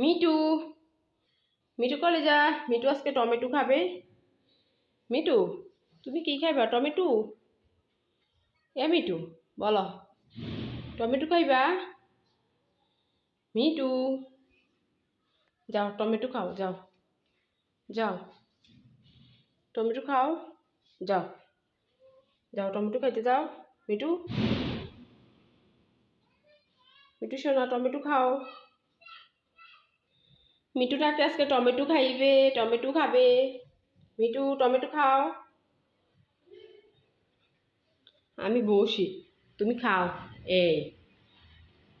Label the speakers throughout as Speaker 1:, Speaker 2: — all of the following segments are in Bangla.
Speaker 1: মিটু মিটু কলে যা মিটু আজকে টমেটো খাবে। মিটু তুমি কি খাইবা? টমেটো? এ মিটু বলো। টমেটো খাইবা? মিটু যাও, টমেটো খাও, যাও যাও। টমেটো খাও, যাও। যাও, টমেটো খাইতে যাও। মিটু মিটু সোনা টমেটো খাও। মিটুটাকে আজকে টমেটো খাইবে, টমেটো খাবে। মিটু টমেটো খাও। আমি বসি, তুমি খাও। এই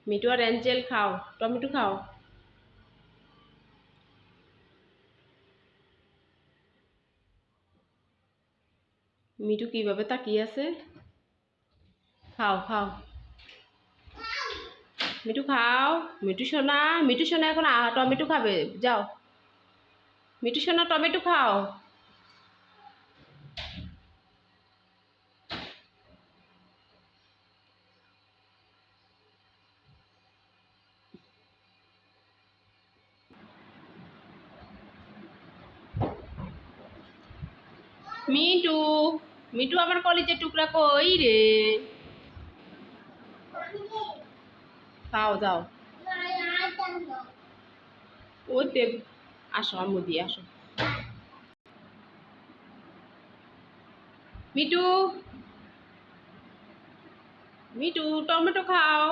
Speaker 1: মিটু আর অ্যাঞ্জেল খাও, টমেটো খাও। মিটু কীভাবে তাকিয়ে আছে? খাও খাও। মিঠু খাও। মিঠু সোনা মিঠু সোনা এখন টমেটো খাবে। যাও। মিঠু সোনা, টমেটো খাও। মিটু মিটু আমার কলেজের টুকরা কই রে? খাও যাও ওই দেব আসো দিয়ে আসো। মিটু মিটু, টমেটো খাও।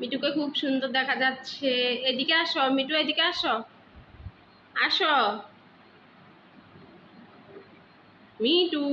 Speaker 1: মিটুকে খুব সুন্দর দেখা যাচ্ছে। এদিকে আসো, মিটু, এদিকে আসো। আসো। মিটু